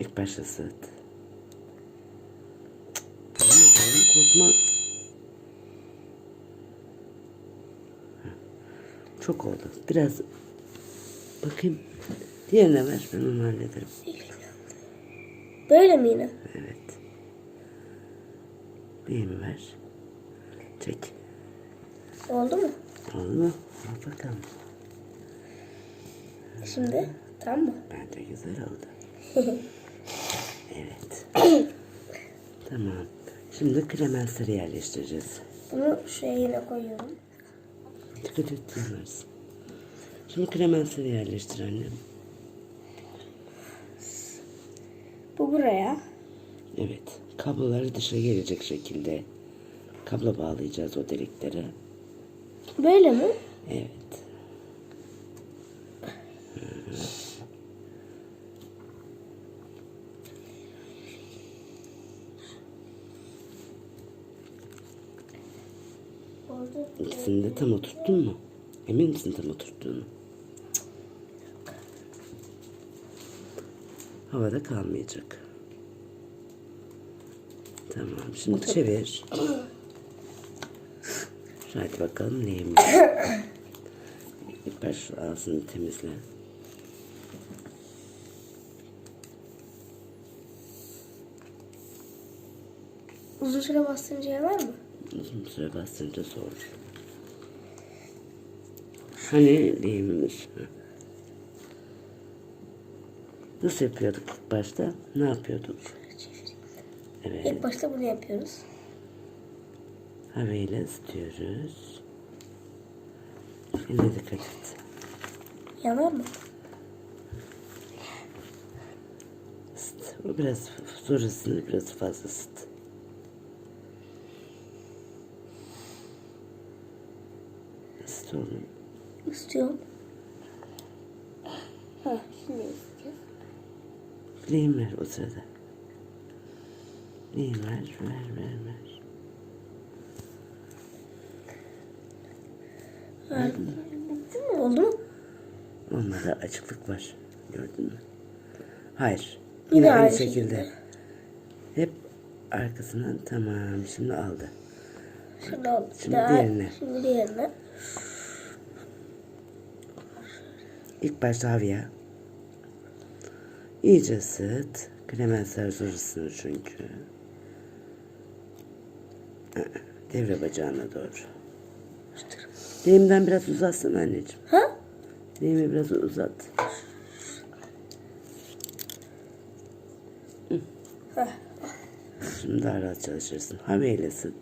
İlk başta ısıt. Tamam tamam korkma. Çok oldu. Biraz bakayım. Diğerine ver ben onu hallederim. Böyle mi yine? Evet. Diğerini ver. Çek. Oldu mu? Oldu mu? Al bakalım. Şimdi tamam mı? Bence güzel oldu. Evet. tamam. Şimdi kremensleri yerleştireceğiz. Bunu şuraya yine koyuyorum. Dikkat et yanarız. Şimdi kremensleri yerleştir annem. Bu buraya. Evet. Kabloları dışa gelecek şekilde kablo bağlayacağız o deliklere. Böyle mi? Evet. Orada. İkisini de tam oturttun mu? Emin misin tam oturttuğunu? Havada kalmayacak. Tamam. Şimdi çevir. Hadi bakalım neymiş. İlk baş ağzını temizle. Uzun süre bastırınca yanar mı? Uzun süre bastırınca zor. Hani? Ha. Nasıl yapıyorduk ilk başta? Ne yapıyorduk? Evet. İlk başta bunu yapıyoruz. Havayla ısıtıyoruz. Eline dikkat et. Yanar mı? Isıt. Biraz zor ısınır, biraz fazla ısıt. Isıt oğlum. İstiyorum. Ha, şimdi istiyorum. Lehim ver o sırada. Lehim ver, ver, ver, ver. Bitti mi? Oldu mu? Onlarda açıklık var. Gördün mü? Hayır. Yine Yine aynı aynı şekilde. Hep arkasından tamam. Şimdi aldı. Şimdi oldu. Şimdi diğerine. Şimdi diğerine. İlk başta havaya. İyice ısıt. Kremensler zor ısınır çünkü. Aa, Devre bacağına doğru. Lehimden biraz uzatsın anneciğim. Ha? Lehimi biraz uzat. Şimdi daha rahat çalışırsın. Havayla ısıt.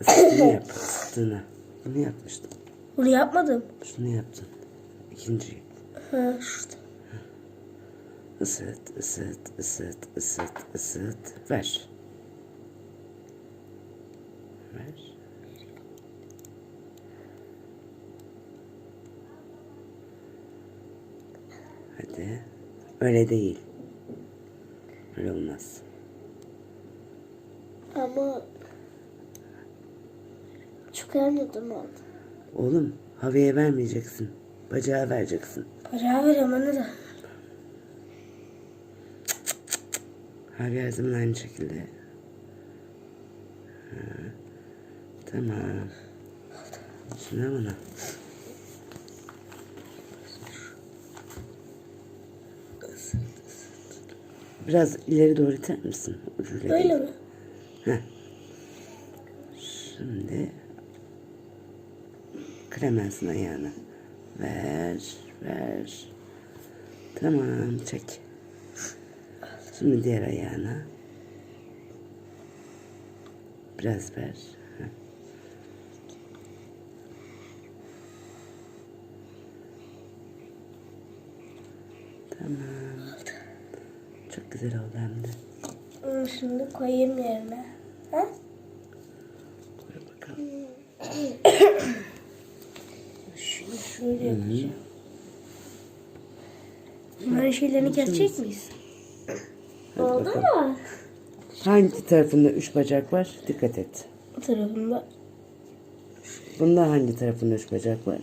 Isıttığını yap. Isıttığını. Bunu yapmıştım. Bunu yapmadım. Şunu yaptın. İkinciyi. Ha, şurada. Isıt, ısıt, ısıt, ısıt, ısıt. Ver. Ver. Hadi. Öyle değil. Öyle olmaz. Ama çok yanıyordum oldu. Oğlum havaya vermeyeceksin. Bacağı vereceksin. Para veriyorum anne de. Her zaman aynı şekilde. Ha, Tamam. Şimdi buna. Biraz ileri doğru iter misin? Böyle mi? Heh. Şimdi kremensin ayağına. Ver, ver. Tamam, çek. Şimdi diğer ayağına. Biraz ver. Tamam. Çok güzel oldu hem de. Onu şimdi koyayım yerine. Ha? Koy bakalım. Şöyle yapacağım. Bunların şeylerini kesecek miyiz? Oldu mu? Hangi tarafında üç bacak var? Dikkat et. Bu tarafında. Bunda hangi tarafında üç bacak var?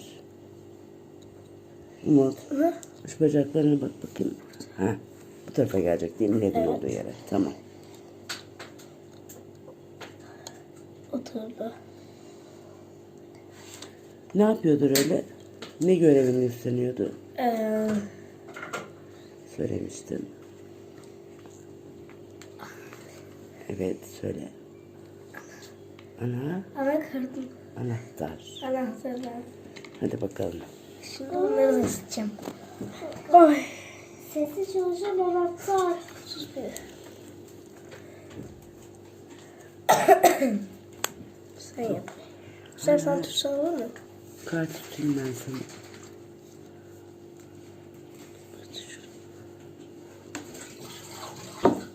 Umut. Hı? Şu bacaklarına bak bakayım. Ha. Bu tarafa gelecek değil mi? Ledin olduğu yere. Tamam. Oturdu. Ne yapıyordur öyle? Ne görevini üstleniyordu? Ee, Söylemiştin. Evet söyle. Ana anakartım. anahtar. Anahtarlar. Hadi bakalım. Şimdi onları da ısıtacağım. Oy. Sesi çalışan anahtar. Sus be. Sen yap. Sen sen tutsan olur mu? Kart tutayım ben sana.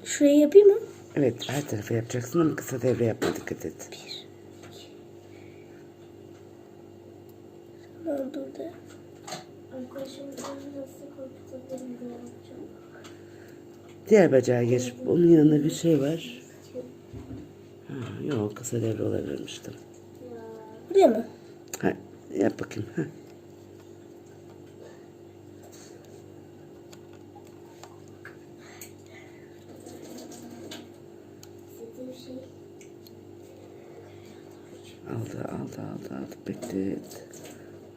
Şurayı yapayım mı? Evet her tarafa yapacaksın ama kısa devre yapma dikkat et. Ben dur de. Arkadaşım ben nasıl korkutabilirim diye yapacağım. Diğer bacağa geç. Onun yanında bir şey var. Ha, yok kısa devre olabilirmiştim. Buraya mı? Ha, yap bakayım. Şey Aldı aldı aldı aldı. Beklet.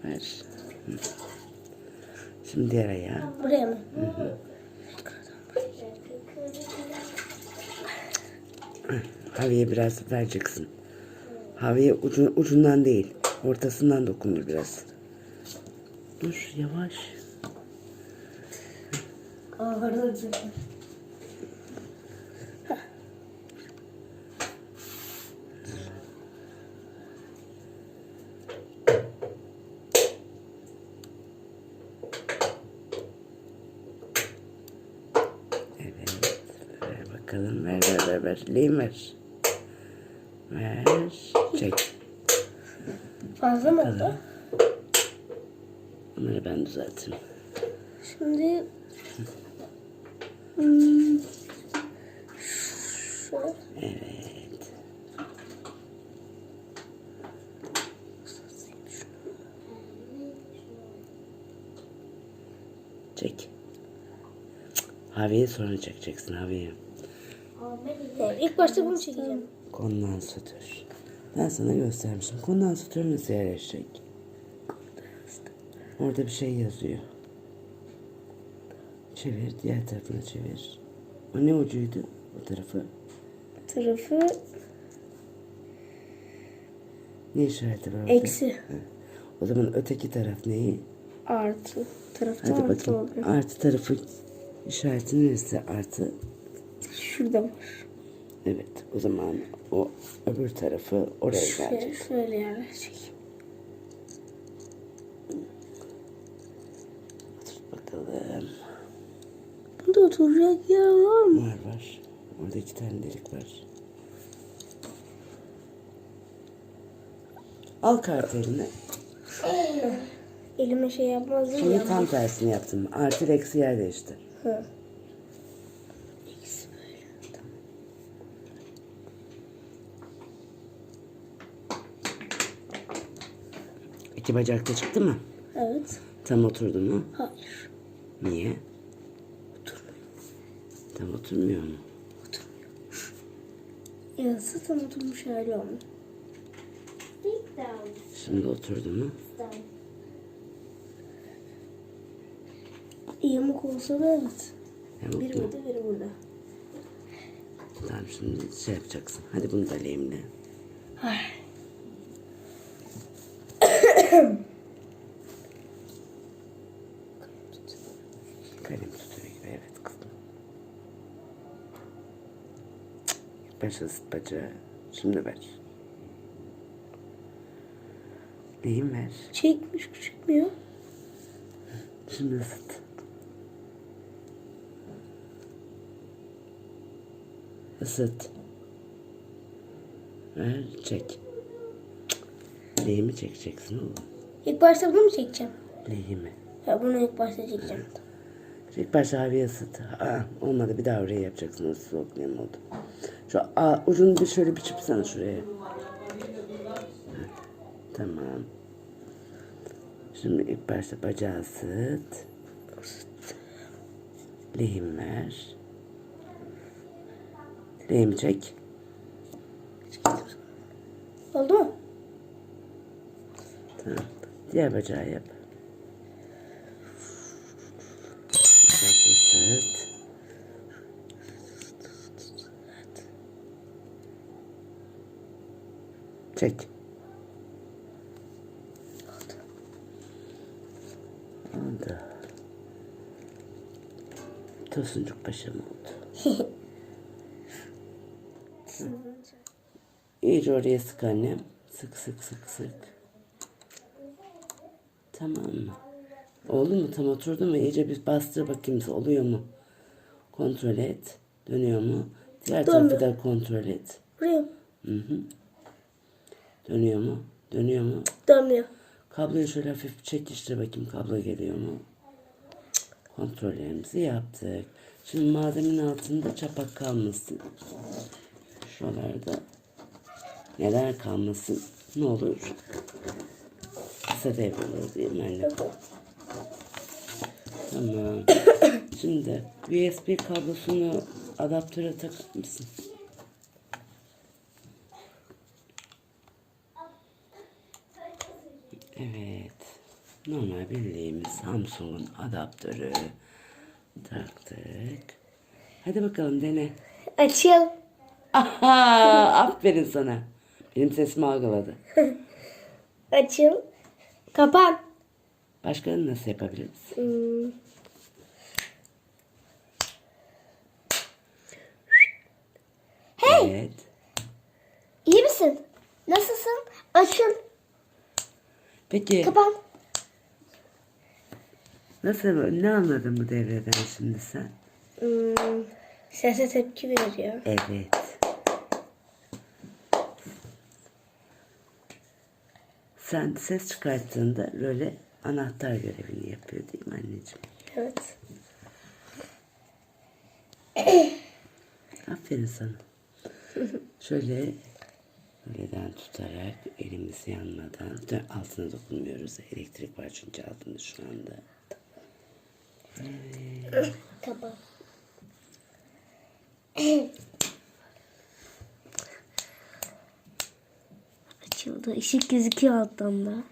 Ver. Hı. Şimdi diğer ayağı. Buraya mı? Haviye biraz vereceksin. Haviye ucu, ucundan değil. Ortasından dokundur biraz. Dur yavaş. Ağırdı. Evet. Ver bakalım. Ver ver ver ver. Lehim ver. Ver. Çek. Fazla mı oldu? Bunları ben düzelteyim. Şimdi hmm, şöyle. Evet. Çek. Haviye sonra çekeceksin haviye. İlk başta bunu çekeceğim. Kondansatör. Ben sana göstermiştim. Kondansatör nasıl yerleşecek? Orada bir şey yazıyor. Çevir. Diğer tarafına çevir. O ne ucuydu? O tarafı. Tarafı Ne işareti var orada? eksi O zaman öteki taraf neyi? artı. Tarafta Hadi artı bakayım. oluyor. Artı tarafı işareti neresi? Artı. Şurada var. Evet. O zaman o öbür tarafı oraya Şöyle, gelecek. şöyle yerleşecek. Tut bakalım. Bunda oturacak yer var mı? Var var. Orada iki tane delik var. Al kart eline. Elime şey yapmaz değil Şimdi ya. tam tersini yaptım. Artı eksi yer değişti. Hı. İki bacak da çıktı mı? Evet. Tam oturdu mu? Hayır. Niye? Tam oturmuyor mu? Ya zaten oturmuş hali down. Şimdi oturdu mu? Yamuk olsa da evet. Yamuk Biri mu? burada biri burada. Tamam şimdi şey yapacaksın. Hadi bunu da lehimle. Ay. Cık, Baş ısıt bacağı. Şimdi ver. Lehim ver. Çekmiş çıkmıyor. Şimdi ısıt. Isıt. Ver çek. Cık. Lehimi çekeceksin oğlum. İlk başta bunu mu çekeceğim? Lehimi. Ya bunu ilk başta çekeceğim. İlk başta havaya ısıt. Aa, olmadı bir daha oraya yapacaksın. Nem oldu. Şu aa, ucunu bir şöyle bir çıpsana şuraya. Tamam. Şimdi ilk başta bacağı ısıt. Lehim ver. Lehim çek. Oldu mu? Tamam. Diğer bacağı yap. Biraz ısıt. Çek. Oldu. Tosuncuk paşam oldu. İyice oraya sık annem. Sık sık sık sık. Tamam mı? Oldu mu? Tam oturdu mu? İyice bir bastır bakayım oluyor mu? Kontrol et. Dönüyor mu? Diğer tarafı da kontrol et. Buraya mı? Hı hı. Dönüyor mu? Dönüyor mu? Dönmüyor. Kabloyu şöyle hafif çekiştir bakayım kablo geliyor mu? Kontrollerimizi yaptık. Şimdi malzemenin altında çapak kalmasın. Şuralarda neler kalmasın? Ne olur? Kısa değil mi anne? Tamam. Şimdi USB kablosunu adaptöre takar mısın? Evet. Normal bildiğimiz Samsung'un adaptörü taktık. Hadi bakalım dene. Açıl. Aha, aferin sana. Benim sesimi algıladı. Açıl. Kapan. Başka nasıl yapabiliriz? Hmm. Evet. İyi misin? Nasılsın? Açıl. Peki Kapan. Nasıl ne anladın bu devreden şimdi sen? Hmm. Sese tepki veriyor. Evet. Sen ses çıkarttığında böyle anahtar görevini yapıyor değil mi anneciğim? Evet. Aferin sana. Şöyle böyleden tutarak elimiz yanmadan altına dokunmuyoruz. Elektrik var çünkü altında şu anda. Kapan. Açıldı. Işık gözüküyor alttan da.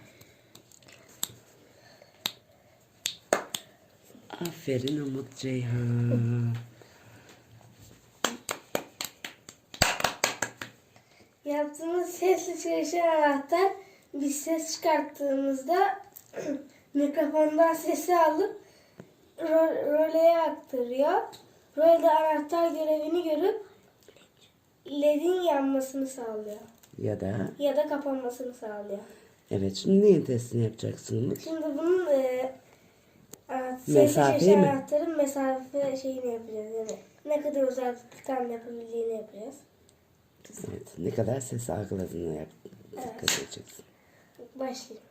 Aferin Umut Ceyhan. Yaptığımız sesle çalışan anahtar biz ses çıkarttığımızda mikrofondan sesi alıp ro- roleye aktarıyor. Rolde anahtar görevini görüp ledin yanmasını sağlıyor. Ya da Ya da kapanmasını sağlıyor. evet şimdi neyin testini yapacaksın Umut? Şimdi bunun e, a- sesli Mesafeyi çalışan mi? anahtarın mesafe şeyini yapacağız. Yani ne kadar uzaklıktan yapabildiğini yapacağız. Evet. Ne kadar ses algıladığına yap. Dikkat edeceksin. Başlayalım.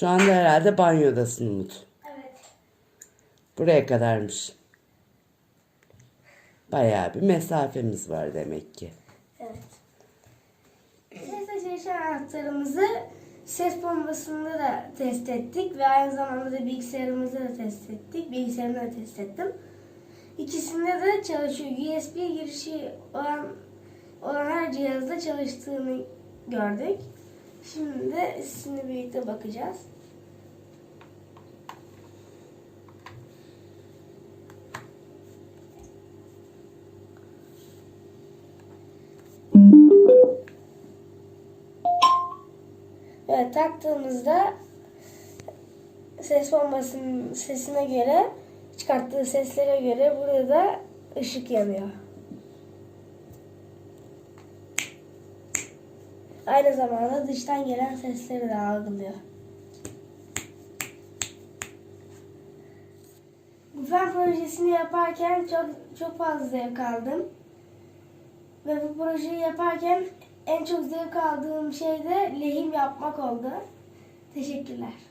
Şu anda herhalde banyodasın Umut. Evet. Buraya kadarmış. Bayağı bir mesafemiz var demek ki. Evet. Sesle çalışan anahtarımızı ses bombasında da test ettik ve aynı zamanda da bilgisayarımızda da test ettik. Bilgisayarımda da test ettim. İkisinde de çalışıyor. USB girişi olan olan her cihazda çalıştığını gördük. Şimdi de sizinle birlikte bakacağız. Evet taktığımızda ses bombasının sesine göre çıkarttığı seslere göre burada da ışık yanıyor. Aynı zamanda dıştan gelen sesleri de algılıyor. Bu fen projesini yaparken çok çok fazla zevk aldım. Ve bu projeyi yaparken en çok zevk aldığım şey de lehim yapmak oldu. Teşekkürler.